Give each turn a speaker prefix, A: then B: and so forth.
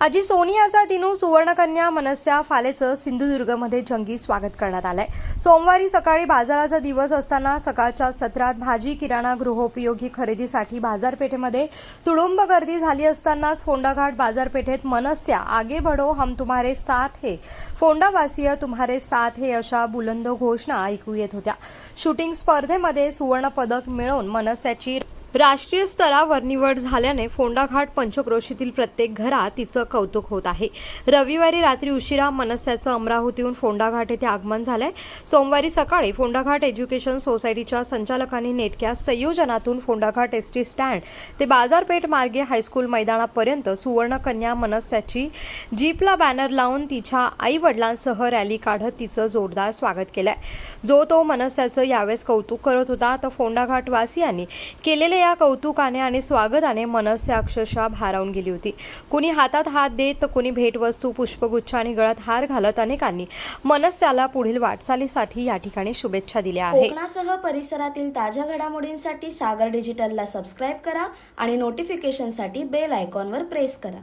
A: आजी सोनी असा तिनू सुवर्णकन्या मनस्या फालेचं सिंधुदुर्गमध्ये जंगी स्वागत करण्यात आलंय. सोमवारी सकाळी बाजाराचा दिवस असताना सकाळच्या सत्रात भाजी किराणा गृहोपयोगी खरेदीसाठी बाजारपेठेमध्ये तुडुंब गर्दी झाली असतानाच फोंडाघाट बाजारपेठेत मनस्या आगे बढो हम तुम्हारे साथ हे. फोंडावासीय तुम्हारे साथ हे अशा बुलंद घोषणा ऐकू येत होत्या. शूटिंग स्पर्धेमध्ये सुवर्णपदक मिळवून मनस्याची राष्ट्रीय स्तरावर निवड झाल्याने फोंडाघाट पंचक्रोशीतील प्रत्येक घरात तिचं कौतुक होत आहे. रविवारी रात्री उशिरा मनस्याचं अमरावतीहून फोंडाघाट येथे आगमन झालंय. सोमवारी सकाळी फोंडाघाट एज्युकेशन सोसायटीच्या संचालकांनी नेटक्या संयोजनातून फोंडाघाट एस टी स्टँड ते बाजारपेठ मार्गे हायस्कूल मैदानापर्यंत सुवर्णकन्या मनस्याची जीपला बॅनर लावून तिच्या आई वडिलांसह रॅली काढत तिचं जोरदार स्वागत केलंय. जो तो मनस्याचं यावेळेस कौतुक करत होता तर फोंडाघाट केलेले या कौतुकाने आणि स्वागताने मनस्या अक्षरशः भारावून गेली होती. कुणी हातात हात देत तर कुणी भेटवस्तू पुष्पगुच्छ आणि गळ्यात हार घालत अनेकांनी मनस्याला पुढील वाटचालीसाठी या ठिकाणी शुभेच्छा दिल्या आहेत.
B: कोकणासह परिसरातील ताज्या घडामोडींसाठी सागर डिजिटलला सबस्क्राईब करा आणि नोटिफिकेशनसाठी बेल आयकॉनवर प्रेस करा.